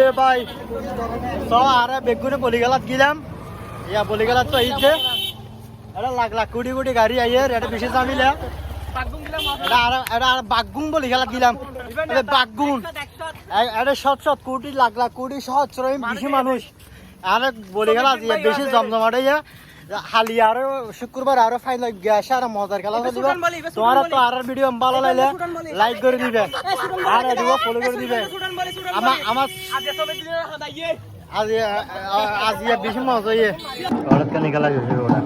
এ ভাই, চ, আরে বেগুনে বলি গেলাত গিলাম ইয়া বলি গেলাত তো যে। এটা লাখ লাখ কোটি কোটি গাড়ি আইয়ে এটা বেশি জামিলা এটা আর এটা আর বাগুন বলি গিলাম এটা বাগুন। এটা শত শত কোটি, লাখ লাখ কোটি শ্রমিক বেশি মানুষ। আর বলি ইয়ে বেশি জমজমাটে ইয়ে। হালি আরও শুক্রবার আরও ফাইন গ্যাস আর মজার খেলা হলো। তোমার তো আর ভিডিও ভালো লাগলে লাইক করে দিবে। আর দিব ফলো করে দিবে। আমার আমার আজ আজ বেশি মজা ইয়ে ওরা খেলা গেছে ওরা